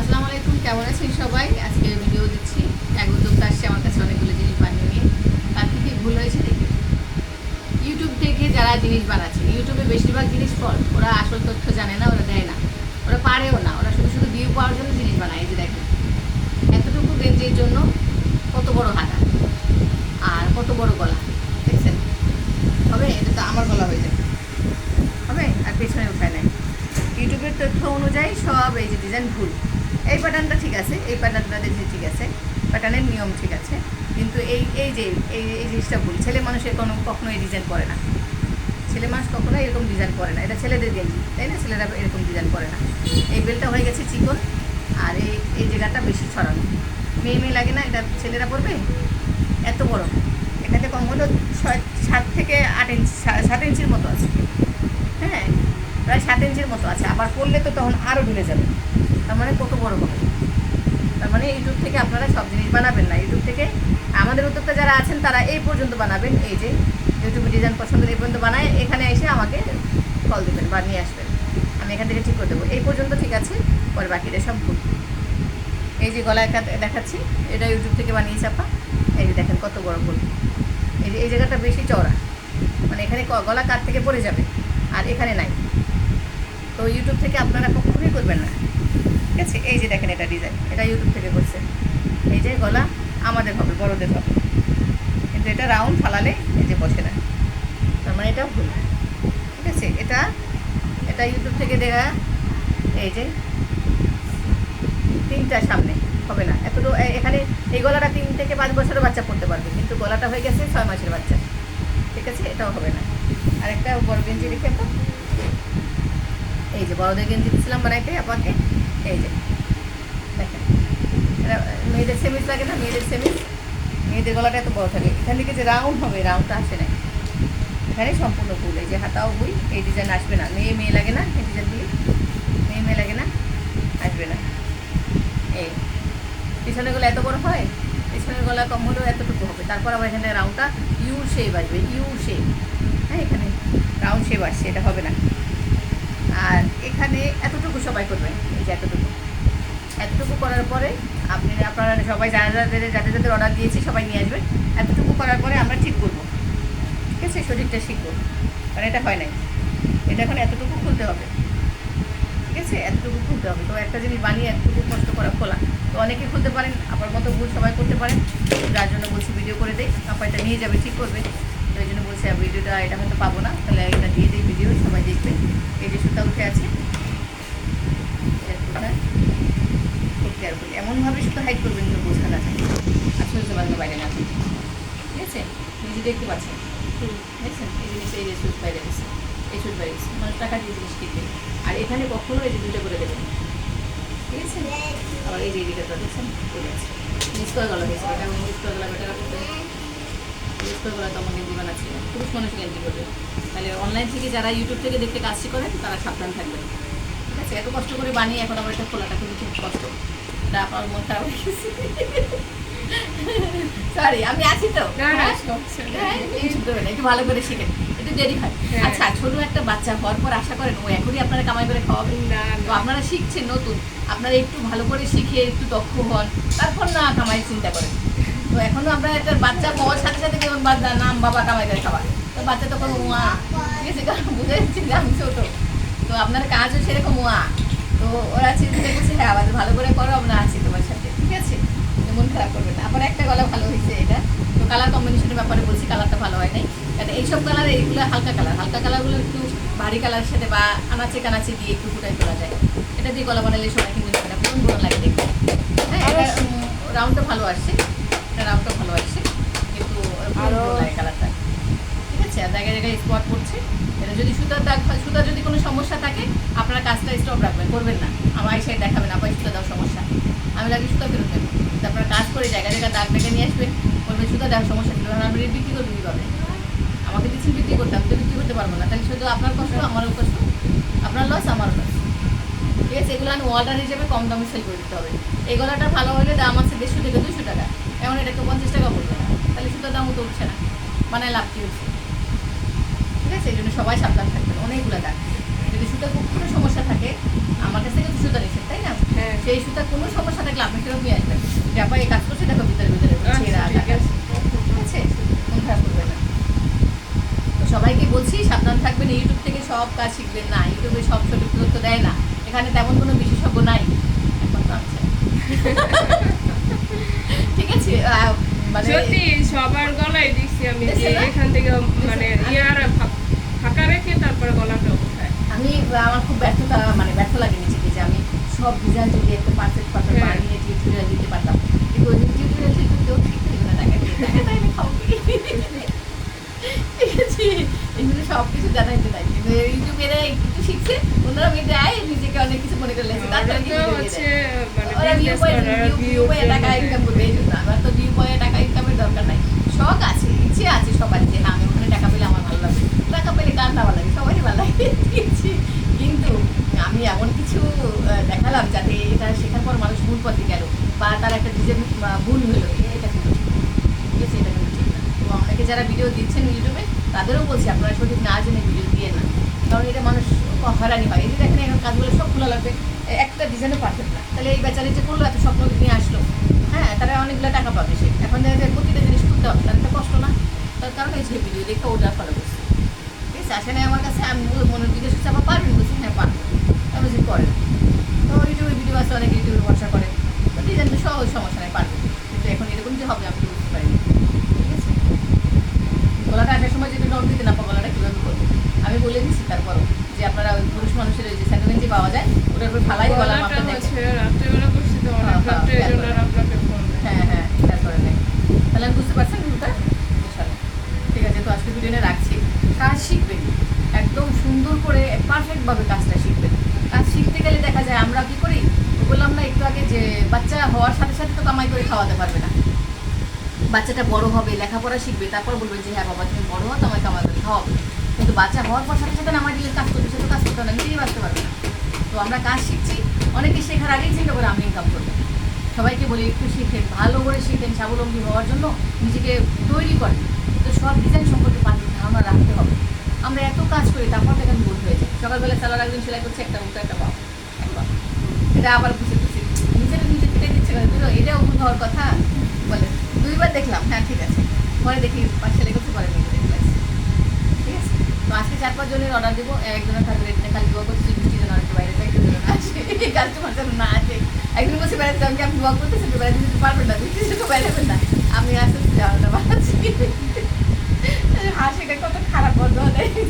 আসসালামু আলাইকুম, কেমন আছেন সবাই? আজকে ভিডিও দিচ্ছি। এক উদ্যোক্তা আসছে আমার কাছে অনেকগুলো জিনিস বানিয়ে নিয়ে। তার থেকে ভুল হয়েছে দেখি। ইউটিউব থেকে যারা জিনিস বানাচ্ছে ইউটিউবে বেশিরভাগ জিনিস ফল ওরা আসল তথ্য জানে না, ওরা দেয় না। ওরা পারেও না। ওরা শুধু শুধু ভিউ পাওয়ার জন্য জিনিস বানায় যে দেখেন। এতটুকু গেঞ্জির জন্য কত বড় হাতা আর কত বড় গলা, দেখছেন? হবে? এটা তো আমার গলা হয়ে যাবে হবে? আর পেছনে উঠায় নাই। ইউটিউবের তথ্য অনুযায়ী সব এই যে ডিজাইন ভুল। এই প্যাটার্নটা ঠিক আছে, এই প্যাটার্নটা দেখছি ঠিক আছে প্যাটার্নের নিয়ম ঠিক আছে, কিন্তু এই এই যে, এই এই জিনিসটা ভুল। ছেলে মানুষের কোনো কখনো এই ডিজাইন করে না। ছেলে মানুষ কখনো এরকম ডিজাইন করে না। এটা ছেলেদের গেঞ্জি তাই না? ছেলেরা এরকম ডিজাইন করে না। এই বেলটা হয়ে গেছে চিকন, আর এই এই জায়গাটা বেশি ছড়ানো। মেয়ে মেয়ে লাগে না? এটা ছেলেরা পরবে? এত বড়। এখানে কম হলো ছয়, সাত থেকে আট ইঞ্চি সাত ইঞ্চির মতো আছে। হ্যাঁ প্রায় সাত ইঞ্চির মতো আছে। আবার পড়লে তো তখন আরও ঢুলে যাবে। তার মানে কত বড় হবে তার মানে ইউটিউব থেকে আপনারা সব জিনিস বানাবেন না। ইউটিউব থেকে আমাদের উদ্যোক্তা যারা আছেন, তারা এই পর্যন্ত বানাবেন। এই যে ইউটিউবে ডিজাইন পছন্দের এই পর্যন্ত বানায়, এখানে এসে আমাকে কল দেবেন বা নিয়ে আসবেন। আমি এখান থেকে ঠিক করে দেবো। এই পর্যন্ত ঠিক আছে, পরে বাকিটা সব ভুল। এই যে গলায় দেখাচ্ছি, এটা ইউটিউব থেকে বানিয়ে চাপা। এই যে দেখেন কত বড় ভুল। এই যে এই জায়গাটা বেশি চওড়া। মানে এখানে গলা কাট থেকে পড়ে যাবে। আর এখানে নাই। তো ইউটিউব থেকে আপনারা কখনোই করবেন না। ঠিক আছে? এই যে দেখেন এটা ডিজাইন এটা ইউটিউব থেকে করছে। এই যে গলা, আমাদের হবে, বড়দের হবে। কিন্তু এটা রাউন্ড ফালালে এই যে বসে না। তার মানে এটা ভুল। ঠিক আছে? এটা এটা ইউটিউব থেকে দেখা এই যে তিনটা সামনে হবে না। এতটুকু এখানে এই গলাটা তিন থেকে পাঁচ বছরের বাচ্চা পড়তে পারবে, কিন্তু গলাটা হয়ে গেছে ছয় মাসের বাচ্চা। ঠিক আছে? এটাও হবে না। আরেকটা বড় গেঞ্জি রেখে এই যে বড়দের গেঞ্জি দিচ্ছিলাম বানাইতে, আপাকে, এই যে, দেখেন। মেয়েদের সেমিস লাগে না, মেয়েদের সেমিস মেয়েদের গলাটা এত বড় থাকে। এখান থেকে যে রাউন্ড হবে রাউন্ডটা আসে না এখানে সম্পূর্ণ ভুল। এই যে হাতাও ভুল, এই ডিজাইন আসবে না। মেয়ে মেয়ে লাগে না, এই ডিজাইনগুলি মেয়ে মেয়ে লাগে না, আসবে না। এই, পিছনের গলা এত বড় হয়, পিছনের গলা কম হলেও এতটুকু হবে। তারপর আবার এখানে রাউন্ডটা ইউ শেপ আসবে ইউ শেপ হ্যাঁ এখানে রাউন্ড শেপ আসছে, এটা হবে না। আর এখানে এতটুকু সবাই করবেন এই যে এতটুকু। এতটুকু করার পরে আপনি, আপনারা সবাই যারা যাদের যাদের যাদের অর্ডার দিয়েছি সবাই নিয়ে আসবেন। এতটুকু করার পরে আমরা ঠিক করব। ঠিক আছে? শরীরটা শিখব কারণ এটা হয় নাই। এটা এখন এতটুকু খুলতে হবে। ঠিক আছে? এতটুকু খুলতে হবে। তো একটা জিনিস বানিয়ে এতটুকু কষ্ট করা খোলা। তো অনেকে খুলতে পারেন আপনার মতো ভুল সবাই করতে পারেন। যার জন্য বলছি ভিডিও করে দেয় আপা এটা নিয়ে যাবে, ঠিক করবে। তো এই জন্য বলছি ভিডিওটা এটা হয়তো পাবো না। তাহলে এটা দিয়ে দিই ভিডিও সবাই দেখবে। এই যে সুতা উঠে আছে? খুব কেয়ারফুলি এমনভাবে শুধু হাইট করবেন যেন বোঝা না যায়। আসলে সবার বাইরে না। ঠিক আছে? নিজে দেখতে পাচ্ছেন? দেখছেন? এই জিনিস এই যে সুচ বাইরে গেছে। এই সুচ বাইরে গেছে। টাকা দিয়ে জিনিস কিনবে। আর এখানে কখনো এই যে দুটো করে দেবেন। ঠিক আছে? আবার এই যে এদিকে দেখছেন? চলে আছে। মিস করে গলা হয়েছে? ওটা মিস করে গলা বেটারা তখন গেঞ্জি বানাচ্ছি পুরুষ মানুষ গেঞ্জি করবে তাহলে অনলাইন থেকে যারা ইউটিউব থেকে দেখতে কাজটি করেন তারা সাবধান থাকবেন। ঠিক আছে? এত কষ্ট করে বানিয়ে এখন এটা খোলাটা কিন্তু খুব কষ্ট। এটা মন খারাপ সরি আমি আছি তো। হ্যাঁ? হ্যাঁ, একটু ভালো করে শিখেন। একটু দেরি হয়। হ্যাঁ। আচ্ছা ছোট একটা বাচ্চা হওয়ার পর আশা করেন ও এখনই আপনারা কামাই করে খাওয়াবেন। তো না। আপনারা শিখছেন নতুন। আপনারা একটু ভালো করে শিখে একটু দক্ষ হন। তারপর না কামাই চিন্তা করেন। তো এখনও আমরা একটা বাচ্চা পাওয়ার সাথে সাথে কেমন বাচ্চা নাম বাবা কামাই করে খাবার। তো বাচ্চা তখন উয়া, ঠিক আছে, কারণ বুঝে যাচ্ছি যে আমি তো আপনার কাজও সেরকম উয়া। তো ওরা চিন্তা করছে হ্যাঁ আমাদের ভালো করে করো, আমরা আছি তোমার সাথে। ঠিক আছে? মন খারাপ করবে না। আবার একটা গলা ভালো হয়েছে এটা। তো কালার কম্বিনেশনের ব্যাপারে বলছি কালারটা ভালো হয় নাই। কারণ এইসব কালার এইগুলো হালকা কালার হালকা কালারগুলো একটু ভারী কালারের সাথে বা আনাচে কানাচে দিয়ে একটু ফুটাই তোলা যায়। এটা দিয়ে গলা বানালে সবাই কিন্তু না পুরো গুলো লাগে দেখতে। হ্যাঁ এটা রাউন্ডটা ভালো আসছে। রাউন্ডটা ভালো আসছে কিন্তু আরো- লাগে কালারটা ঠিক আছে আর জায়গায় জায়গায় স্পট পড়ছে এটা যদি সুতার দাগ হয় সুতার যদি কোনো সমস্যা থাকে আপনারা কাজটা স্টপ রাখবেন করবেন না। আমার সাইড দেখাবেন আবার সুতা দাও সমস্যা। আমি লাগে সুতা ফেরত দেবো। আপনারা কাজ করে জায়গা জায়গায় দাগ ডেকে নিয়ে আসবেন বলবেন সুতা দেওয়ার সমস্যা ছিল আমি বিক্রি করব কীভাবে? আমাকে দিচ্ছেন বিক্রি করতে আমি তো বিক্রি করতে পারব না। তাহলে শুধু আপনার কষ্ট আমারও কষ্ট আপনার লস আমারও লস ঠিক আছে এগুলো আমি অর্ডার হিসেবে কম দামে সেল করে দিতে হবে। এই গলাটা ভালো হলে দাম আছে দেড়শো থেকে দুশো টাকা। এমন এটাকে পঞ্চাশ টাকা বলবে না তাহলে সুতার দামও তো উঠছে না। মানে লাভ কি হচ্ছে? ঠিক আছে এই জন্য সবাই সাবধান থাকবেন অনেকগুলো দাগ। যদি সুতার খুব কোনো সমস্যা থাকে আমার কাছ থেকে তো সুতা নিচ্ছেন তাই না? হ্যাঁ। সেই সেই সুতা কোনো সমস্যা থাকলে আপনি ফেরত নিয়ে আসবেন ব্যাপার এই কাজ করছে দেখো ভিতরে ভিতরে ছেঁড়া আচ্ছা, ঠিক আছে। ঠিক আছে? মন খারাপ করবে না। তো সবাইকে বলছি সাবধান থাকবেন ইউটিউব থেকে সব কাজ শিখবেন না। ইউটিউবে সব সঠিক তথ্য দেয় না। এখানে তেমন কোনো বিশেষজ্ঞ নাই। এখন তো আছে। ঠিক আছে মানে সত্যি সবার গলায় দেখছি আমি যে এখান থেকে মানে ইয়ার ফাঁকা রেখে তারপরে গলাটা উঠায় আমি আমার খুব ব্যর্থতা মানে ব্যর্থ লাগে নিজেকে যে আমি সব ডিজাইন যদি একটা পারফেক্ট পারফেক্ট। বানিয়ে টিউটোরিয়াল দিতে পারতাম। কিন্তু ওই টিউটোরিয়াল কিন্তু কেউ ঠিক দিবে না টাকা টাকা আমি খাব ঠিক আছে এগুলো সব কিছু জানাইতে নাই কিন্তু ইউটিউবের একটু শিখছে ওনারা আমি দেয় নিজেকে অনেক কিছু মনে করে লেগেছে তারপরে দিয়ে হচ্ছে দেয়। মানে ওরা ভিউ business পয়ে করে, ওরা ভিউ view পয়ে টাকা ইনকাম করবে এই জন্য আমার তো ভিউ পয়ে টাকা ইনকামের দরকার নাই শখ আছে ইচ্ছে আছে সবার যে হ্যাঁ আমি ওখানে টাকা পেলে আমার ভালো লাগবে টাকা পেলে কার না ভালো লাগে সবারই ভালো লাগে কিন্তু আমি এমন কিছু দেখালাম যাতে এটা শেখার পর মানুষ ভুল পথে গেল বা তার একটা ডিজাইন ভুল হলো এটা কিন্তু ঠিক আছে এটা কিন্তু ঠিক না তো অনেকে যারা ভিডিও দিচ্ছেন ইউটিউবে তাদেরও বলছি আপনারা সঠিক না জেনে ভিডিও দিয়ে না কারণ এটা মানুষ হয়রানি হয় এই যে দেখেন এখন কাজগুলো সব খোলা লাগবে একটা ডিজাইনও পারফেক্ট না। তাহলে এই বেচারি যে করল, এত স্বপ্ন নিয়ে আসলো হ্যাঁ তারা অনেকগুলো টাকা পাবে সে। এখন দেখা যায় প্রতিটা জিনিস করতে হবে তার একটা কষ্ট না। তার কারণে এই যে ভিডিও দেখে ওটা ফলো করছে। ঠিক আছে আসে না আমার কাছে আমি মনে জিজ্ঞেস করছি আবার পারবেন বলছি হ্যাঁ পারবেন আমি যে করেন তো ইউটিউবে ভিডিও আছে অনেক ইউটিউবে ভরসা করে তো ডিজাইন তো সহজ সমস্যা নেই পারব কিন্তু এখন এরকম যে হবে আমি তো বুঝতে পারিনি ঠিক আছে গলাটা আসার সময় যদি নখ দিতে না পারো গলাটা কীভাবে করব আমি বলে দিচ্ছি তারপরও যে আপনারা ওই পুরুষ মানুষের ওই যে স্যান্ডোগেঞ্জি পাওয়া যায় ওটার উপর ফালাই গলা গলাটা মাপটা দেখে হচ্ছে রাত্রেবেলা করছি তো অনেক হ্যাঁ, হ্যাঁ, রাত্রে এই জন্য খেয়াল আপনাকে ফোন দেয়। হ্যাঁ হ্যাঁ খেয়াল করে নেই তাহলে আমি বুঝতে পারছেন ভুলটা ইনশাল্লাহ। ঠিক আছে তো আজকে ভিডিও নিয়ে রাখছি কাজ শিখবেন একদম সুন্দর করে পারফেক্টভাবে কাজটা শিখবে। কাজ শিখতে গেলে দেখা যায় আমরা কি করি? বললাম না, একটু আগে যে বাচ্চা হওয়ার সাথে সাথে তো কামাই করে খাওয়াতে পারবে না। বাচ্চাটা বড় হবে, লেখাপড়া শিখবে, তারপর বলবে যে হ্যাঁ বাবা, তুমি বড় হও, তো আমায় কামাই করে খাওয়াবে কিন্তু বাচ্চা হওয়ার পর সাথে সাথে আমার দিলে, কাজ করবে সে তো কাজ করতে না, নিজেই বাঁচতে পারবে না। তো আমরা কাজ শিখছি। অনেকে শেখার আগেই চিন্তা করে, আমি ইনকাম করব। সবাইকে বলি, একটু শিখেন, ভালো করে শিখেন, স্বাবলম্বী হওয়ার জন্য নিজেকে তৈরি করেন। তো সব ডিজাইন সম্পর্কে পাখি ধারণা রাখতে হবে। আমরা এত কাজ করি, তারপর দেখেন ভুল হয়ে যায় সকালবেলা সালার একদিন সেলাই করছে, একটা উল্টো, একটা বাপ। এটা আবার বুঝে বুঝে নিজের নিজে কেটে দিচ্ছে কেন বুঝলো? এটাও ভুল হওয়ার কথা? বলে, দুইবার দেখলাম। হ্যাঁ ঠিক আছে। পরে দেখি, পাঁচ সেলাই করতে পারে মেয়ে ঠিক আছে। তো আজকে চার পাঁচ জনের অর্ডার দেবো। একজনের থাকবে খালি দোয়া করছি বৃষ্টি যেন একটু বাইরে থেকে একটু যেন না আসে কাস্টমার যেন না আসে। একদিন বসে বেড়াতে আমি আপনি দোয়া করতেছেন তো বেড়াতে যেতে পারবেন না। বৃষ্টি যেতে বেড়াবেন না। আমি আসতে যাওয়াটা বাড়াচ্ছি হাসিটা কত খারাপ বন্ধ হলে কিন্তু